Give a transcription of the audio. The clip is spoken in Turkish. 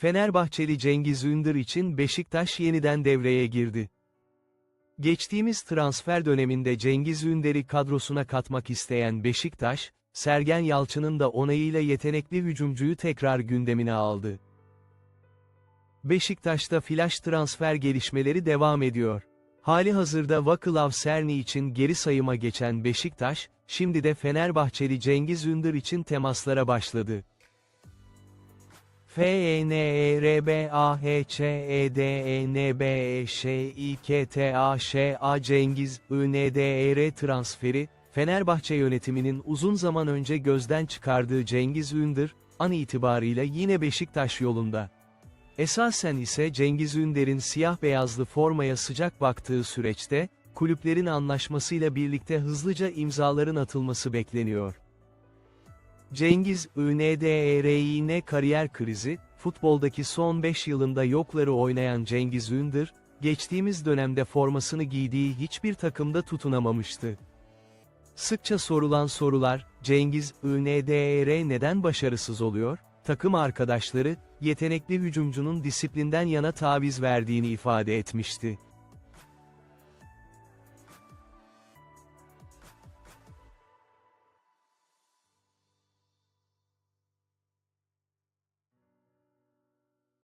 Fenerbahçeli Cengiz Ünder için Beşiktaş yeniden devreye girdi. Geçtiğimiz transfer döneminde Cengiz Ünder'i kadrosuna katmak isteyen Beşiktaş, Sergen Yalçın'ın da onayıyla yetenekli hücumcuyu tekrar gündemine aldı. Beşiktaş'ta flash transfer gelişmeleri devam ediyor. Hali hazırda Vakılav Serni için geri sayıma geçen Beşiktaş, şimdi de Fenerbahçeli Cengiz Ünder için temaslara başladı. E FENERBAHÇEDENBEŞİKTAŞA Cengiz, INDER transferi, Fenerbahçe yönetiminin uzun zaman önce gözden çıkardığı Cengiz Ünder, an itibarıyla yine Beşiktaş yolunda. Esasen ise Cengiz Ünder'in siyah-beyazlı formaya sıcak baktığı süreçte, kulüplerin anlaşmasıyla birlikte hızlıca imzaların atılması bekleniyor. Cengiz, INDER'ine kariyer krizi, futboldaki son 5 yılında yokları oynayan Cengiz Ünder, geçtiğimiz dönemde formasını giydiği hiçbir takımda tutunamamıştı. Sıkça sorulan sorular, Cengiz, INDER neden başarısız oluyor? Takım arkadaşları, yetenekli hücumcunun disiplinden yana taviz verdiğini ifade etmişti.